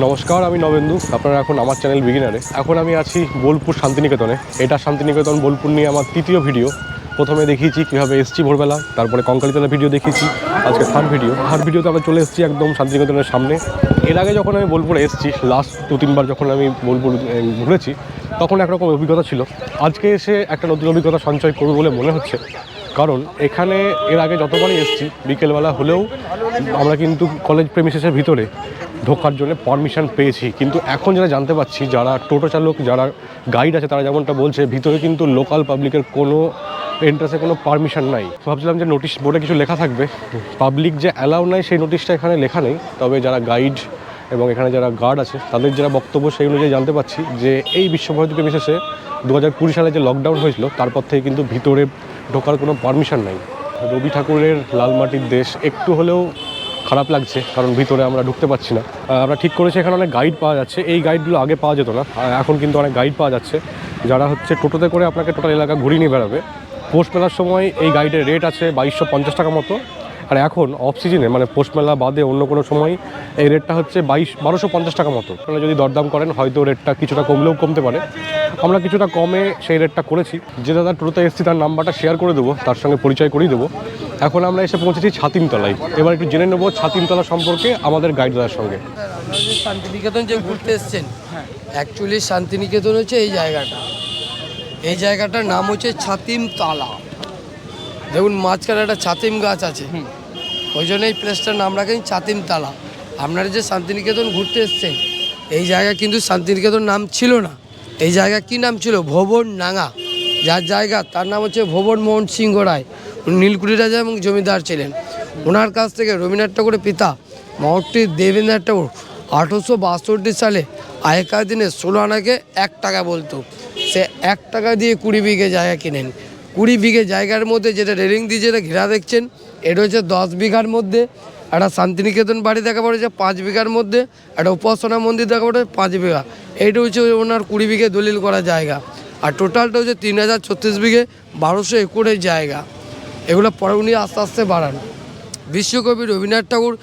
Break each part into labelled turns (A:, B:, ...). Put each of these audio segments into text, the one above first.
A: নমস্কার, আমি নবেন্দু, আপনারা এখন আমার চ্যানেল বিগিনারে এখন আমি আছি বোলপুর শান্তিনিকেতনে। এটা শান্তিনিকেতন বোলপুর নিয়ে আমার তৃতীয় ভিডিও প্রথমে দেখিয়েছি কীভাবে এসছি ভোরবেলা, তারপরে কঙ্কালিতলা ভিডিও দেখিয়েছি, আজকে থার্ড ভিডিও থার্ড ভিডিওতে আমরা চলে এসেছি একদম শান্তিনিকেতনের সামনে। এর আগে যখন আমি বোলপুরে এসেছি লাস্ট দু, তিনবার যখন আমি বোলপুর ঘুরেছি, তখন একরকম অভিজ্ঞতা ছিল। আজকে এসে একটা নতুন অভিজ্ঞতা সঞ্চয় করব বলে মনে হচ্ছে। কারণ এখানে এর আগে যতবারই এসেছি, বিকেলবেলা হলেও আমরা কিন্তু কলেজ প্রেমিসেসের ভিতরে ঢোকার জন্য পারমিশন পেয়েছি। কিন্তু এখন যেটা জানতে পারছি, যারা টোটো চালক, যারা গাইড আছে, তারা যেমনটা বলছে, ভিতরে কিন্তু লোকাল পাবলিকের কোনো এন্ট্রান্সে কোনো পারমিশন নাই। ভাবছিলাম যে নোটিশ বোর্ডে কিছু লেখা থাকবে। পাবলিক যে অ্যালাউ নাই, সেই নোটিশটা এখানে লেখা নেই। তবে যারা গাইড এবং এখানে যারা গার্ড আছে, তাদের যারা বক্তব্য, সেই অনুযায়ী জানতে পারছি যে এই বিশ্বভারতী প্রেমিসেসে দু হাজার কুড়ি সালে যে লকডাউন হয়েছিল, তারপর থেকে কিন্তু ভিতরে ঢোকার কোনো পারমিশন নাই। রবি ঠাকুরের লাল মাটির দেশ, একটু হলেও খারাপ লাগছে, কারণ ভিতরে আমরা ঢুকতে পারছি না। আমরা ঠিক করেছি, এখানে অনেক গাইড পাওয়া যাচ্ছে। এই গাইডগুলো আগে পাওয়া যেত না এখন কিন্তু অনেক গাইড পাওয়া যাচ্ছে। যারা হচ্ছে টোটোতে করে আপনাকে টোটাল এলাকা ঘুরিয়ে নিয়ে বেড়াবে। পোস্ট মেলার সময় এই গাইডের রেট আছে বাইশশো পঞ্চাশ টাকা মতো। আর এখন অফ সিজনে মানে পোস্ট মেলা বাদে অন্য কোনো সময় এই রেটটা হচ্ছে বাইশ বারোশো পঞ্চাশ টাকা মতো। আপনারা যদি দরদাম করেন হয়তো রেটটা কিছুটা কমলেও কমতে পারে। আমরা কিছুটা কমে সেই রেটটা করেছি। যে দাদা টোটোতে এসেছি তার নাম্বারটা শেয়ার করে দেবো তার সঙ্গে পরিচয় করিয়ে দেবো। এখন আমরা এসে পৌঁছেছি ছাতিমতলায়। এবার একটু জেনে নেব ছাতিমতলা সম্পর্কে আমাদের গাইড দাদার সঙ্গে।
B: শান্তিনিকেতন যে ঘুরতে এসছেন অ্যাকচুয়ালি শান্তিনিকেতন হচ্ছে এই জায়গাটা। এই জায়গাটার নাম হচ্ছে ছাতিমতলা। দেখুন মাঝখানে একটা ছাতিম গাছ আছে। ওই জন্য এই প্লেসটার নাম রাখেন ছাতিম তালা আপনারা যে শান্তিনিকেতন ঘুরতে এসছেন, এই জায়গা কিন্তু শান্তিনিকেতন নাম ছিল না। এই জায়গা কি নাম ছিল? ভবন নাঙ্গা যার জায়গা, তার নাম হচ্ছে ভবন মোহন সিংহ রায়। উনি নীলকুড়ি রাজা এবং জমিদার ছিলেন। ওনার কাছ থেকে রবীন্দ্রনাথ ঠাকুরের পিতা মহর্ষি দেবেন্দ্রনাথ ঠাকুর আঠেরোশো বাষট্টি সালে আগেকার দিনে ষোলো আনাকে এক টাকা বলতো। সে এক টাকা দিয়ে কুড়ি বিঘে জায়গা কিনেন। কুড়ি বিঘে জায়গার মধ্যে যেটা রেলিং দিয়ে যেটা ঘেরা দেখছেন এটা হচ্ছে দশ বিঘার মধ্যে, একটা শান্তিনিকেতন বাড়ি দেখা পড়েছে পাঁচ বিঘার মধ্যে, একটা উপাসনা মন্দির দেখা পড়েছে পাঁচ বিঘা। এইটা হচ্ছে ওনার কুড়ি বিঘে দলিল করা জায়গা। আর টোটালটা হচ্ছে তিন হাজার ছত্রিশ বিঘে বারোশো একরের জায়গা। এগুলো পরে উনি আস্তে আস্তে বাড়ান। বিশ্বকবি রবীন্দ্রনাথ ঠাকুর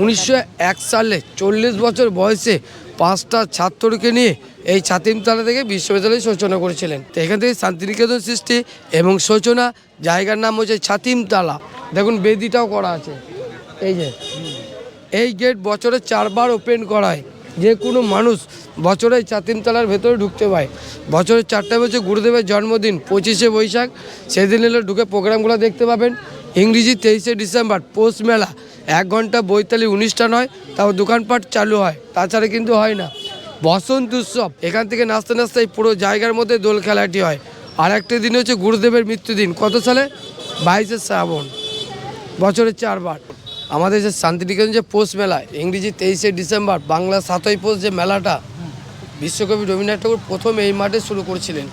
B: উনিশশো এক সালে চল্লিশ বছর বয়সে পাঁচটা ছাত্রকে নিয়ে এই ছাতিমতলা থেকে বিশ্ববিদ্যালয়ে সূচনা করেছিলেন। তো এখান থেকে শান্তিনিকেতন সৃষ্টি এবং সূচনা জায়গার নাম হচ্ছে ছাতিমতলা। দেখুন, বেদিটাও করা আছে। এই যে, এই গেট বছরে চারবার ওপেন করায় যে কোনো মানুষ বছরে চাতিমতলার ভেতরে ঢুকতে পায় বছরের চারটা বছর গুরুদেবের জন্মদিন, পঁচিশে বৈশাখ। সেদিন এলে ঢুকে প্রোগ্রামগুলো দেখতে পাবেন। ইংরেজি তেইশে ডিসেম্বর, পৌষ মেলা। এক ঘণ্টা বৈতালি অনুষ্ঠান হয়, তাও দোকানপাট চালু হয়। তাছাড়া কিন্তু হয় না। বসন্ত উৎসব। এখান থেকে নাচতে নাচতে এই পুরো জায়গার মধ্যে দোল খেলাটি হয়। আর একটা দিন হচ্ছে গুরুদেবের মৃত্যুদিন। কত সালে? বাইশে শ্রাবণ। বছরে চারবার। আমাদের যে শান্তিনিকেতন যে পৌষ মেলা, ইংরেজি তেইশে ডিসেম্বর, বাংলা সাতই পৌষ যে মেলাটা, বিশ্বকবি রবীন্দ্রনাথ ঠাকুর প্রথম এই মাঠে শুরু করেছিলেন।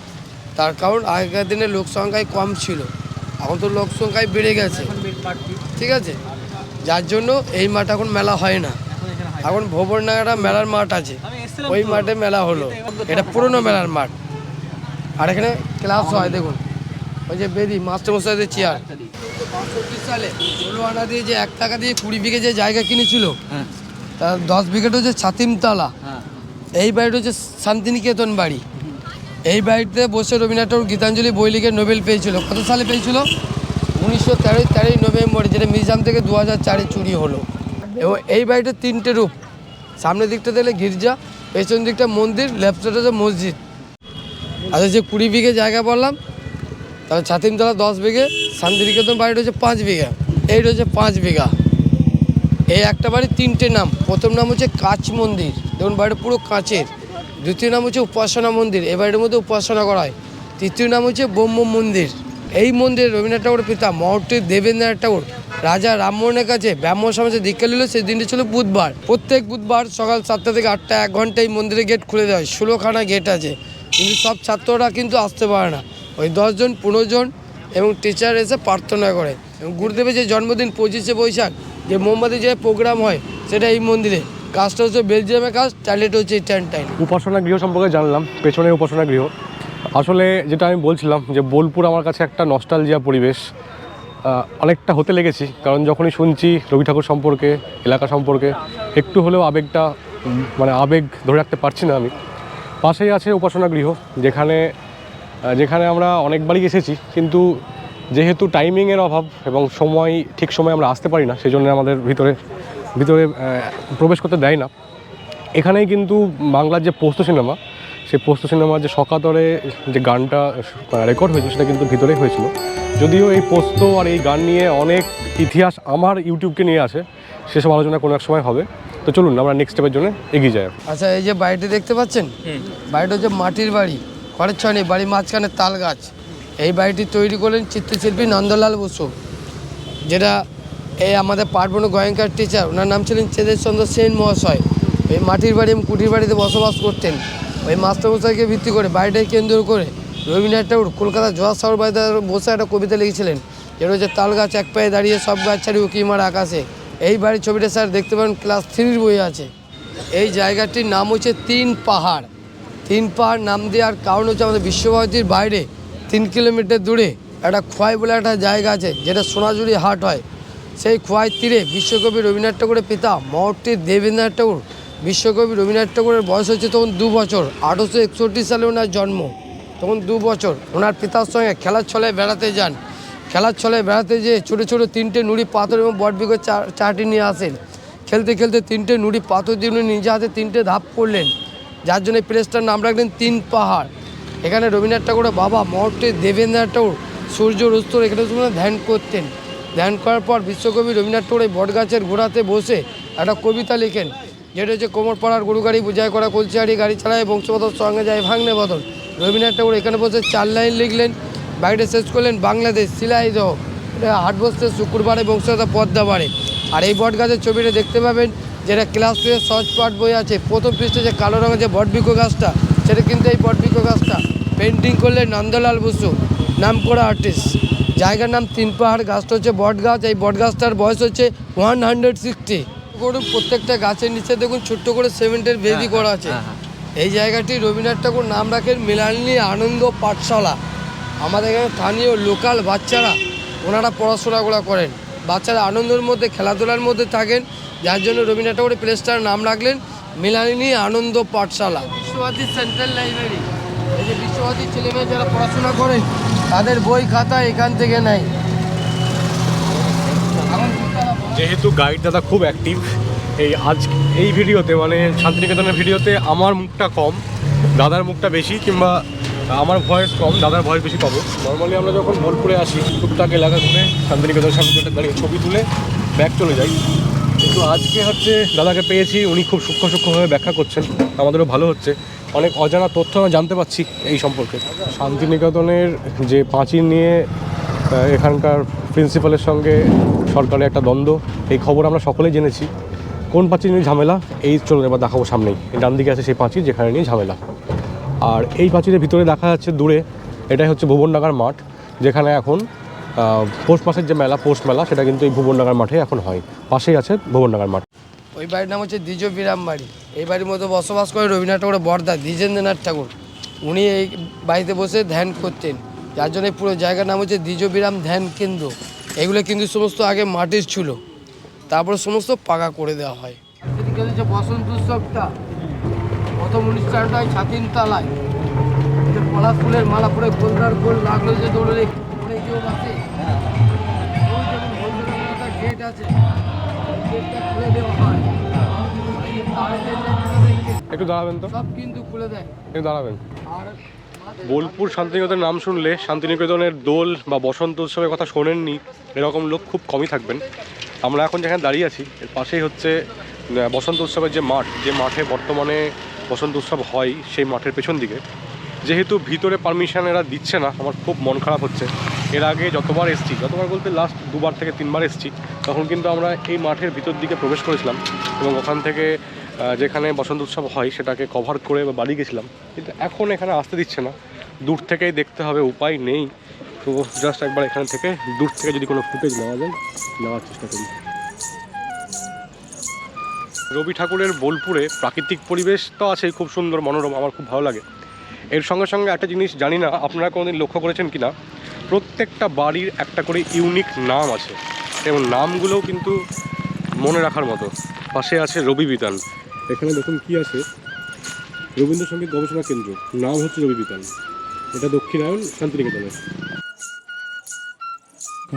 B: তার কারণ আগেকার দিনে লোক সংখ্যায় কম ছিল। এখন তো লোক সংখ্যায় বেড়ে গেছে। ঠিক আছে? যার জন্য এই মাঠ এখন মেলা হয় না। এখন ভবনডাঙ্গাটা মেলার মাঠ আছে। ওই মাঠে মেলা হলো। এটা পুরনো মেলার মাঠ। আর এখানে ক্লাস হয় দেখুন। ওই যে বেদি মাস্টারমশাইদের চেয়ার পঁয়ষট্টি সালে ষোলো আনা দিয়ে যে এক টাকা দিয়ে কুড়ি বিঘে যে জায়গা কিনেছিল তার দশ বিঘেটা হচ্ছে ছাতিমতলা। এই বাড়িটা হচ্ছে শান্তিনিকেতন বাড়ি। এই বাড়িতে বসে রবীন্দ্রনাথ ঠাকুর গীতাঞ্জলি বই লিখে নোবেল পেয়েছিল। কত সালে পেয়েছিল? উনিশশো তেরোই তেরোই নভেম্বর যেটা মিউজিয়াম থেকে দু হাজার চারে চুরি হলো। এবং এই বাড়িটার তিনটে রূপ। সামনের দিকটা দেখলে গির্জা পেছন দিকটা মন্দির লেফট সাইডে হচ্ছে মসজিদ। আচ্ছা যে কুড়ি বিঘে জায়গা বললাম, তাহলে ছাতিমতলা দশ বিঘে, শান্তিনিকেতন বাড়িটা হচ্ছে পাঁচ বিঘা, এইটা হচ্ছে পাঁচ বিঘা। এই একটা বাড়ির তিনটে নাম, প্রথম নাম হচ্ছে কাঁচ মন্দির দেখুন বাড়িটা পুরো কাঁচের। দ্বিতীয় নাম হচ্ছে উপাসনা মন্দির, এই বাড়ির মধ্যে উপাসনা করা হয়। তৃতীয় নাম হচ্ছে ব্রহ্ম মন্দির, এই মন্দিরে রবীন্দ্রনাথ ঠাকুরের পিতা মহর্ষি দেবেন্দ্রনাথ ঠাকুর রাজা রামমোহনের কাছে ব্রাহ্মণ সমাজে দীক্ষা নিল, সেই দিনটি ছিল বুধবার। প্রত্যেক বুধবার সকাল সাতটা থেকে আটটা, এক ঘণ্টা এই মন্দিরের গেট খুলে দেওয়া হয়। ষোলোখানা গেট আছে। কিন্তু সব ছাত্ররা কিন্তু আসতে পারে না। ওই দশজন পনেরো জন এবং টিচার এসে প্রার্থনা করে। এবং গুরুদেবের যে জন্মদিন পঁচিশে বৈশাখ, যে মোমবাতি যে প্রোগ্রাম হয়, সেটা এই মন্দিরে। কাজটা হচ্ছে বেলজিয়ামের কাজ টয়লেট হচ্ছে টাইম
A: উপাসনা গৃহ সম্পর্কে জানলাম, পেছনে উপাসনা গৃহ। আসলে যেটা আমি বলছিলাম, যে বোলপুর আমার কাছে একটা নস্টালজিয়া পরিবেশ। অনেকটা হতে লেগেছি। কারণ যখনই শুনছি রবি ঠাকুর সম্পর্কে, এলাকা সম্পর্কে, একটু হলেও আবেগটা মানে আবেগ ধরে রাখতে পারছি না আমি। পাশেই আছে উপাসনা গৃহ, যেখানে যেখানে আমরা অনেকবারই এসেছি, কিন্তু যেহেতু টাইমিংয়ের অভাব এবং সময়, ঠিক সময় আমরা আসতে পারি না সেই জন্য আমাদের ভিতরে ভিতরে প্রবেশ করতে দেয় না। এখানেই কিন্তু বাংলার যে পোস্ত সিনেমা সেই পোস্ত সিনেমার যে সকাতরে যে গানটা রেকর্ড হয়েছিল সেটা কিন্তু ভিতরেই হয়েছিল। যদিও এই পোস্ত আর এই গান নিয়ে অনেক ইতিহাস আমার ইউটিউবকে নিয়ে আসে সেসব আলোচনা কোনো এক সময় হবে। তো চলুন আমরা নেক্সট স্টেপের জন্য এগিয়ে যাই।
B: আচ্ছা এই যে বাড়িটি দেখতে পাচ্ছেন? বাড়িটা হচ্ছে মাটির বাড়ি ঘরের ছয় নেই বাড়ির মাঝখানে তাল গাছ। এই বাড়িটি তৈরি করলেন চিত্রশিল্পী নন্দলাল বসু যেটা এই আমাদের পার্বণ গোয়েঙ্কার টিচার ওনার নাম ছিলেন চেদের চন্দ্র সেন মহাশয়। এই মাটির বাড়ি এবং কুটির বাড়িতে বসবাস করতেন। ওই মাস্টারমশাইকে ভিত্তি করে বাড়িটাকে কেন্দ্র করে রবীন্দ্রনাথ ঠাকুর কলকাতা জোয়ার সাগর বাড়িতে বসে একটা কবিতা লিখেছিলেন। যেটা হচ্ছে, তাল গাছ এক পায়ে দাঁড়িয়ে সব গাছ ছাড়ি উকি মার আকাশে। এই বাড়ির ছবিটা স্যার দেখতে পারেন ক্লাস থ্রির বই আছে। এই জায়গাটির নাম হচ্ছে তিন পাহাড়। তিন পাহাড় নাম দেওয়ার কারণ হচ্ছে আমাদের বিশ্বভারতীর বাইরে তিন কিলোমিটার দূরে একটা খোয়াই বলে একটা জায়গা আছে, যেটা সোনাঝুরি হাট হয়। সেই খোয়াই তীরে বিশ্বকবি রবীন্দ্রনাথ ঠাকুরের পিতা মহর্ষি দেবেন্দ্রনাথ ঠাকুর বিশ্বকবি রবীন্দ্রনাথ ঠাকুরের বয়স হচ্ছে তখন দু বছর, আঠারোশো একষট্টি সালে ওনার জন্ম। তখন দু বছর, ওনার পিতার সঙ্গে খেলার ছলে বেড়াতে যান। খেলার ছলে বেড়াতে যেয়ে ছোটো ছোটো তিনটে নুড়ি পাথর এবং বটবিগর চাটি নিয়ে আসেন। খেলতে খেলতে তিনটে নুড়ি পাথর দিয়ে উনি নিজে হাতে তিনটে ধাপ করলেন। যার জন্য প্লেসটার নাম রাখলেন তিন পাহাড়। এখানে রবীন্দ্রনাথ ঠাকুরের বাবা মহর্ষি দেবেন্দ্রনাথ ঠাকুর সূর্য অস্তর এখানে ধ্যান করতেন। ধ্যান করার পর বিশ্বকবি রবীন্দ্রনাথ ঠাকুর এই বটগাছের গোড়াতে বসে একটা কবিতা লিখেন। যেটা হচ্ছে কোমর পাড়ার গরু গাড়ি, বুঝাই করা কলচিহারি গাড়ি চালায় বংশবদল সঙ্গে যায়, ভাঙনে বদল। রবীন্দ্রনাথ ঠাকুর এখানে বসে চার লাইন লিখলেন বাইরে শেষ করলেন, বাংলাদেশ, সিলাই দহ এটা হাট বসতে শুক্রবারে বংশতা পদ্মা বাড়ে আর এই বট গাছের ছবিটা দেখতে পাবেন, যেটা ক্লাস টু এর সহজ পাঠ বই আছে, প্রথম পৃষ্ঠে যে কালো রঙের যে বটবৃক্ষ গাছটা, সেটা কিন্তু এই বটবৃক্ষ গাছটা। পেন্টিং করলে নন্দলাল বসু, নাম করা আর্টিস্ট জায়গার নাম তিন পাহাড়, গাছটা হচ্ছে বট গাছ, এই বট গাছটার বয়স হচ্ছে ওয়ান হান্ড্রেড সিক্সটি করুন প্রত্যেকটা গাছের নিচে দেখুন ছোট্ট করে সিমেন্টের বেদি করা আছে। এই জায়গাটি রবীন্দ্রনাথ ঠাকুর নাম রাখেন মিলানি আনন্দ পাঠশালা। আমাদের এখানে স্থানীয় লোকাল বাচ্চারা ওনারা পড়াশোনাগুলো করেন। বাচ্চারা আনন্দের মধ্যে খেলাধুলার মধ্যে থাকেন। যার জন্য রবীন্দ্রনাথ ঠাকুরের প্লেসটার নাম রাখলেন মিলানিনী আনন্দ পাঠশালা। Visva Bharati central library. এই যে বিশ্বভারতীর ছেলেমেয়ে যারা পড়াশোনা করেন তাদের বই খাতা এখান থেকে নেয়।
A: যেহেতু গাইড দাদা খুব অ্যাক্টিভ এই আজ এই ভিডিওতে মানে শান্তিনিকেতনের ভিডিওতে আমার মুখটা কম, দাদার মুখটা বেশি কিংবা আমার ভয়েস কম, দাদার ভয়েস বেশি পাবো। নর্মালি আমরা যখন বোলপুরে আসি, টুকটাক এলাকা ঘুরে শান্তিনিকেতন শান্তিনিকেতন দাঁড়িয়ে ছবি তুলে ব্যাক চলে যাই। কিন্তু আজকে হচ্ছে দাদাকে পেয়েছি, উনি খুব সূক্ষ্ম সূক্ষ্মভাবে ব্যাখ্যা করছেন। আমাদেরও ভালো হচ্ছে। অনেক অজানা তথ্য আমরা জানতে পারছি এই সম্পর্কে। শান্তিনিকেতনের যে পাঁচিল নিয়ে এখানকার প্রিন্সিপালের সঙ্গে সরকারের একটা দ্বন্দ্ব। এই খবর আমরা সকলেই জেনেছি। কোন পাঁচিল নিয়ে ঝামেলা? এই চলুন এবার দেখাবো সামনেই। ডান দিকে আছে সেই পাঁচিল যেখানে নিয়ে ঝামেলা। আর এই পাঁচিলের ভিতরে দেখা যাচ্ছে দূরে, এটাই হচ্ছে ভুবনডাঙ্গার মাঠ, যেখানে এখন পৌষ মাসের যে মেলা, পৌষ মেলা, সেটা কিন্তু এই ভুবনডাঙ্গার মাঠে এখন হয়। পাশেই আছে ভুবনডাঙ্গার মাঠ।
B: ওই বাড়ির নাম হচ্ছে দ্বিজ বিরাম বাড়ি। এই বাড়ির মধ্যে বসবাস করে রবীন্দ্রনাথ ঠাকুরের বর্দা, দ্বিজেন্দ্রনাথ ঠাকুর। উনি এই বাড়িতে বসে ধ্যান করতেন। যার জন্য পুরো জায়গার নাম হচ্ছে দ্বিজ বিরাম ধ্যান কেন্দ্র। এগুলো কিন্তু সমস্ত আগে মাটির ছিল। তারপরে সমস্ত পাকা করে দেওয়া হয়। এদিকে হচ্ছে বসন্ত উৎসবটা। প্রথম অনুষ্ঠানটা হয় ছাতিন তালায়। পলাশ ফুলের মালা পরে গোলদার গোল লাগল যে দৌড়ে পরে কেউ আছে ওই যেমন হলদে রঙের একটা গেট আছে গেটটা খুলে দেওয়া হয়।
A: একটু দাঁড়াবেন তো।
B: সব কিন্তু খুলে দেয়।
A: একটু দাঁড়াবেন।
B: আর
A: বোলপুর শান্তিনিকেতনের নাম শুনলে শান্তিনিকেতনের দোল বা বসন্ত উৎসবের কথা শোনেননি, এরকম লোক খুব কমই থাকবেন। আমরা এখন যেখানে দাঁড়িয়ে আছি, এর পাশেই হচ্ছে বসন্ত উৎসবের যে মাঠ, যে মাঠে বর্তমানে বসন্ত উৎসব হয় সেই মাঠের পেছন দিকে। যেহেতু ভিতরে পারমিশন এরা দিচ্ছে না, আমার খুব মন খারাপ হচ্ছে। এর আগে যতবার এসছি, যতবার বলতে লাস্ট দুবার থেকে তিনবার এসছি, তখন কিন্তু আমরা এই মাঠের ভিতর দিকে প্রবেশ করেছিলাম এবং ওখান থেকে যেখানে বসন্ত উৎসব হয়, সেটাকে কভার করে বাড়ি গেছিলাম। কিন্তু এখন এখানে আসতে দিচ্ছে না। দূর থেকেই দেখতে হবে, উপায় নেই। তো জাস্ট একবার এখান থেকে দূর থেকে যদি কোনো ফুটেজ নেওয়া যায়, নেওয়ার চেষ্টা করি। রবি ঠাকুরের বোলপুরে প্রাকৃতিক পরিবেশ তো আছেই, খুব সুন্দর, মনোরম, আমার খুব ভালো লাগে। এর সঙ্গে সঙ্গে একটা জিনিস জানি না, আপনারা কোনোদিন লক্ষ্য করেছেন কি না প্রত্যেকটা বাড়ির একটা করে ইউনিক নাম আছে। এবং নামগুলোও কিন্তু মনে রাখার মতো। পাশে আছে রবি বিতান। এখানে দেখুন কি আছে? রবীন্দ্রসঙ্গীত গবেষণা কেন্দ্র। নাম হচ্ছে রবি বিতান। এটা দক্ষিণায়ন শান্তিনিকেতনে।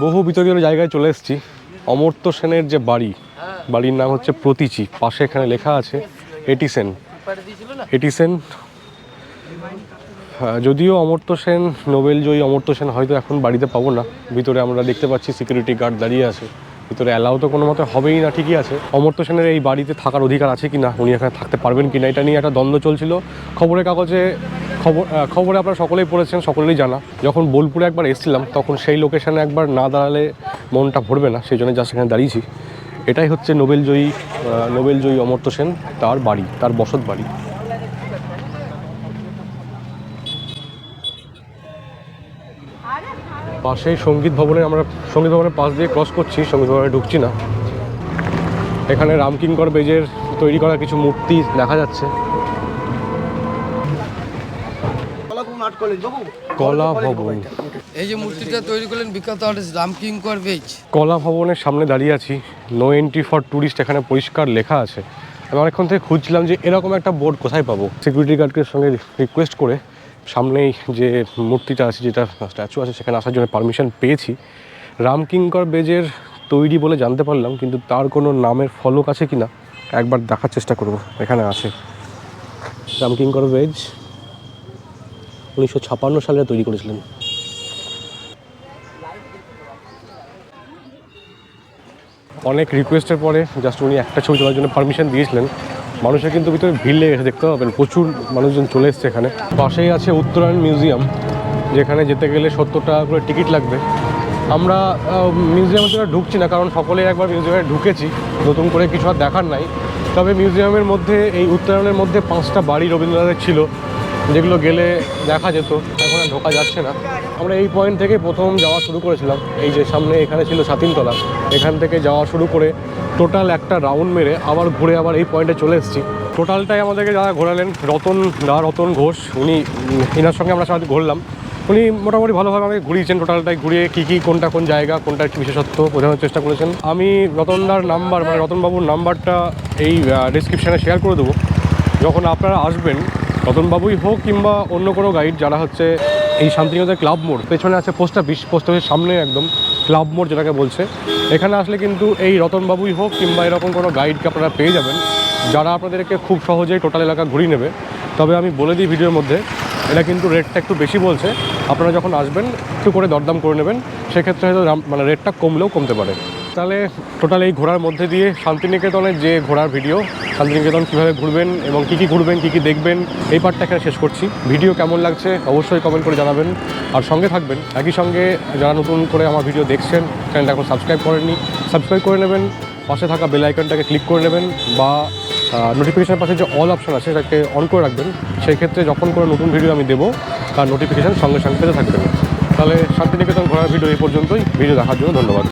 A: বহু বিতর্কিত জায়গায় চলে এসেছি। অমর্ত্য সেনের যে বাড়ি বাড়ির নাম হচ্ছে প্রতীচি। পাশে এখানে লেখা আছে এটি সেন এটি সেন হ্যাঁ, যদিও অমর্ত্য সেন নোবেল জয়ী অমর্ত্য সেন হয়তো এখন বাড়িতে পাবো না। ভিতরে আমরা দেখতে পাচ্ছি সিকিউরিটি গার্ড দাঁড়িয়ে আছে। ভিতরে অ্যালাউ তো কোনো মতে হবেই না ঠিকই আছে। অমর্ত্য সেনের এই বাড়িতে থাকার অধিকার আছে কি না উনি এখানে থাকতে পারবেন কি না এটা নিয়ে একটা দ্বন্দ্ব চলছিল। খবরের কাগজে খবর খবরে আপনারা সকলেই পড়েছেন সকলেরই জানা। যখন বোলপুরে একবার এসেছিলাম তখন সেই লোকেশানে একবার না দাঁড়ালে মনটা ভরবে না সেই জন্য যা সেখানে দাঁড়িয়েছি। এটাই হচ্ছে নোবেল জয়ী আহ, নোবেল জয়ী অমর্ত্য সেন তার বাড়ি তার বসত বাড়ি। পাশেই সংগীত ভবনে আমরা সংগীত ভবনের পাশ দিয়ে ক্রস করছি সংগীত ভবনে ঢুকছি না। এখানে রামকিঙ্কর বেজের তৈরি করা কিছু মূর্তি দেখা যাচ্ছে। কলা ভবন।
B: এই যে মূর্তিটা তৈরি করলেন বিখ্যাত আর্টিস্ট রামকিঙ্কর বেজ।
A: কলা ভবনের সামনে দাঁড়িয়ে আছি। নো এন্ট্রি ফর ট্যুরিস্ট এখানে পরিষ্কার লেখা আছে। আমি অনেকক্ষণ থেকে খুঁজছিলাম যে এরকম একটা বোর্ড কোথায় পাবো? সিকিউরিটি গার্ডকে সঙ্গে রিকোয়েস্ট করে সামনেই যে মূর্তিটা আছে, যেটা স্ট্যাচু আছে, সেখানে আসার জন্য পারমিশন পেয়েছি। রামকিঙ্কর বেজের তৈরি বলে জানতে পারলাম, কিন্তু তার কোনো নামের ফলক আছে কি না একবার দেখার চেষ্টা করব। এখানে আছে রামকিঙ্কর বেজ উনিশশো ছাপান্ন সালে তৈরি করেছিলেন। অনেক রিকোয়েস্টের পরে জাস্ট উনি একটা ছবি তোলার জন্য পারমিশন দিয়েছিলেন। মানুষের কিন্তু ভিতরে ভিড় লেগে গেছে দেখতে পাবেন। প্রচুর মানুষজন চলে এসছে এখানে। পাশেই আছে উত্তরায়ণ মিউজিয়াম, যেখানে যেতে গেলে সত্তর টাকা করে টিকিট লাগবে। আমরা মিউজিয়ামে তো আর ঢুকছি না, কারণ সকলেই একবার মিউজিয়ামে ঢুকেছি। নতুন করে কিছু আর দেখার নাই। তবে মিউজিয়ামের মধ্যে, এই উত্তরায়ণের মধ্যে পাঁচটা বাড়ি রবীন্দ্রনাথের ছিল, যেগুলো গেলে দেখা যেত। এখন আর ঢোকা যাচ্ছে না। আমরা এই পয়েন্ট থেকে প্রথম যাওয়া শুরু করেছিলাম। এই যে সামনে এখানে ছিল সাতিনতলা, এখান থেকে যাওয়া শুরু করে টোটাল একটা রাউন্ড মেরে আবার ঘুরে আবার এই পয়েন্টে চলে এসেছি। টোটালটাই আমাদেরকে যারা ঘোরালেন, রতন, দা রতন ঘোষ, উনি, এনার সঙ্গে আমরা সাথে ঘুরলাম। উনি মোটামুটি ভালোভাবে আমাকে ঘুরিয়েছেন টোটালটাই, ঘুরিয়ে কী কী, কোনটা কোন জায়গা, কোনটা একটু বিশেষত্ব বোঝানোর চেষ্টা করেছেন। আমি রতনদার নাম্বার মানে রতনবাবুর নাম্বারটা এই ডিসক্রিপশানে শেয়ার করে দেবো। যখন আপনারা আসবেন, রতনবাবুই হোক কিংবা অন্য কোনো গাইড যারা হচ্ছে এই শান্তিনিকেতন ক্লাব মোড়, পেছনে আছে পোস্ট অফিস পোস্ট অফিসের সামনে একদম। ক্লাব মোড় যেটাকে বলছে। এখানে আসলে কিন্তু এই রতনবাবুই হোক কিংবা এরকম কোনো গাইডকে আপনারা পেয়ে যাবেন, যারা আপনাদেরকে খুব সহজেই টোটাল এলাকা ঘুরিয়ে নেবে। তবে আমি বলে দিই ভিডিওর মধ্যে এটা কিন্তু রেটটা একটু বেশি বলছে। আপনারা যখন আসবেন, একটু করে দরদাম করে নেবেন। সেক্ষেত্রে হয়তো মানে রেটটা কমলেও কমতে পারে। তাহলে টোটাল এই ঘোরার মধ্যে দিয়ে শান্তিনিকেতনের যে ঘোরার ভিডিও, শান্তিনিকেতন কীভাবে ঘুরবেন এবং কী কী ঘুরবেন, কী কী দেখবেন, এই পার্টটা এখানে শেষ করছি। ভিডিও কেমন লাগছে অবশ্যই কমেন্ট করে জানাবেন। আর সঙ্গে থাকবেন, একই সঙ্গে যারা নতুন করে আমার ভিডিও দেখছেন চ্যানেলটা এখন সাবস্ক্রাইব করেননি সাবস্ক্রাইব করে নেবেন, পাশে থাকা বেল আইকনটাকে ক্লিক করে নেবেন বা নোটিফিকেশানের পাশে যে অল অপশন আছে সেটাকে অন করে রাখবেন। সেই ক্ষেত্রে যখন কোনো নতুন ভিডিও আমি দেবো, তার নোটিফিকেশান সঙ্গে সঙ্গে পেতে থাকবেন। তাহলে শান্তিনিকেতন ঘোরার ভিডিও এই পর্যন্তই। ভিডিও দেখার জন্য ধন্যবাদ।